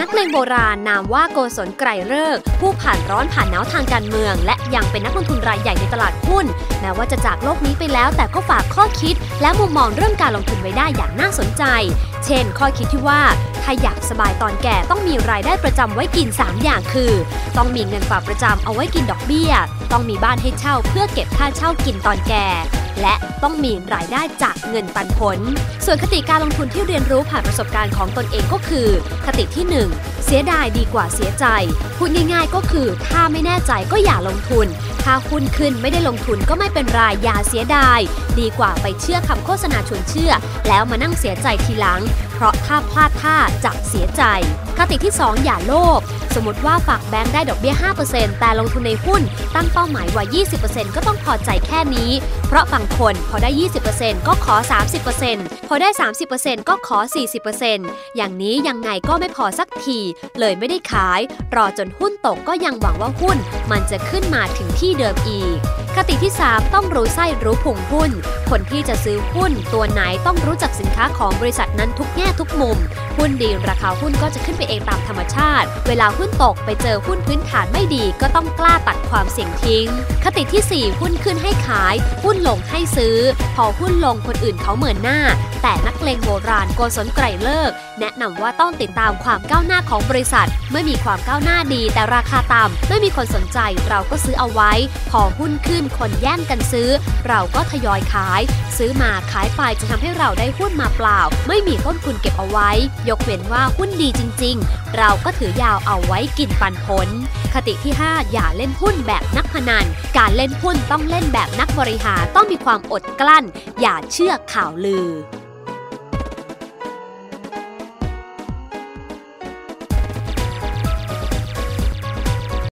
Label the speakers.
Speaker 1: นักเลงโบราณนามว่าโกศลไกรเลิกผู้ผ่านร้อนผ่านหนาวทางการเมือง และยังเป็นนักลงทุนรายใหญ่ในตลาดหุ้น แม้ว่าจะจากโลกนี้ไปแล้วแต่ก็ฝากข้อคิด และมุมมองเรื่องการลงทุนไว้ได้อย่างน่าสนใจ เช่น ข้อคิดที่ว่าถ้าอยากสบายตอนแก่ต้องมีรายได้ประจำไว้กิน 3 อย่างคือ ต้องมีเงินฝากประจำเอาไว้กินดอกเบี้ย ต้องมีบ้านให้เช่าเพื่อเก็บค่าเช่ากินตอนแก่ และต้องมีรายได้จากเงินปันผล ส่วนคติการลงทุนที่เรียนรู้ผ่านประสบการณ์ของตนเองก็คือ คติที่ 1 เสียดายดีกว่าเสียใจ พูดง่ายๆก็คือถ้าไม่แน่ใจก็อย่าลงทุน ถ้าหุ้นขึ้นไม่ได้ลงทุนก็ไม่เป็นไรอย่าเสียดาย ดีกว่าไปเชื่อคำโฆษณาชวนเชื่อ แล้วมานั่งเสียใจทีหลัง เพราะถ้าพลาดท่าจะเสียใจคติที่ 2 อย่าโลภสมมติว่าฝากแบงค์ได้ดอกเบี้ย 5%แต่ลงทุนในหุ้น ตั้งเป้าหมายไว้ 20%ก็ต้องพอใจแค่นี้ เพราะบางคนพอได้ 20%ก็ขอ 30%พอได้ 30%ก็ขอ 40%อย่างนี้ยังไงก็ไม่พอสักที เลยไม่ได้ขาย รอจนหุ้นตกก็ยังหวังว่าหุ้น มันจะขึ้นมาถึงที่เดิมอีก คติที่ 3 ต้องรู้ไส้รู้ผุงหุ้น คนที่จะซื้อหุ้นตัวไหนต้องรู้จักสินค้าของบริษัทนั้นทุกแง่ทุกมุม หุ้นดีราคาหุ้นก็จะขึ้นไปเองตามธรรมชาติ เวลาหุ้นตกไปเจอหุ้นพื้นฐานไม่ดีก็ต้องกล้าตัดความเสี่ยงทิ้ง คติที่ 4 หุ้นขึ้นให้ขาย หุ้นลงให้ซื้อ พอหุ้นลงคนอื่นเขาเหมือนหน้า แต่นักเลงโบราณโกศลไกรเลิก แนะนำว่าต้องติดตามความก้าวหน้าของบริษัท เมื่อมีความก้าวหน้าดีแต่ราคาต่ำไม่มีคนสนใจเราก็ซื้อเอาไว้ พอหุ้นขึ้นคนแย่งกันซื้อ เราก็ทยอยขายซื้อมาขายไปจะทำให้เราได้หุ้นมาเปล่า ไม่มีต้นทุนเก็บเอาไว้ ยกเว้นว่าหุ้นดีจริง ๆ เราก็ถือยาวเอาไว้กินปันผล คติที่ 5 อย่าเล่นหุ้นแบบนักพนัน การเล่นหุ้นต้องเล่นแบบนักบริหารต้องมีความอดกลั้น อย่าเชื่อข่าวลือ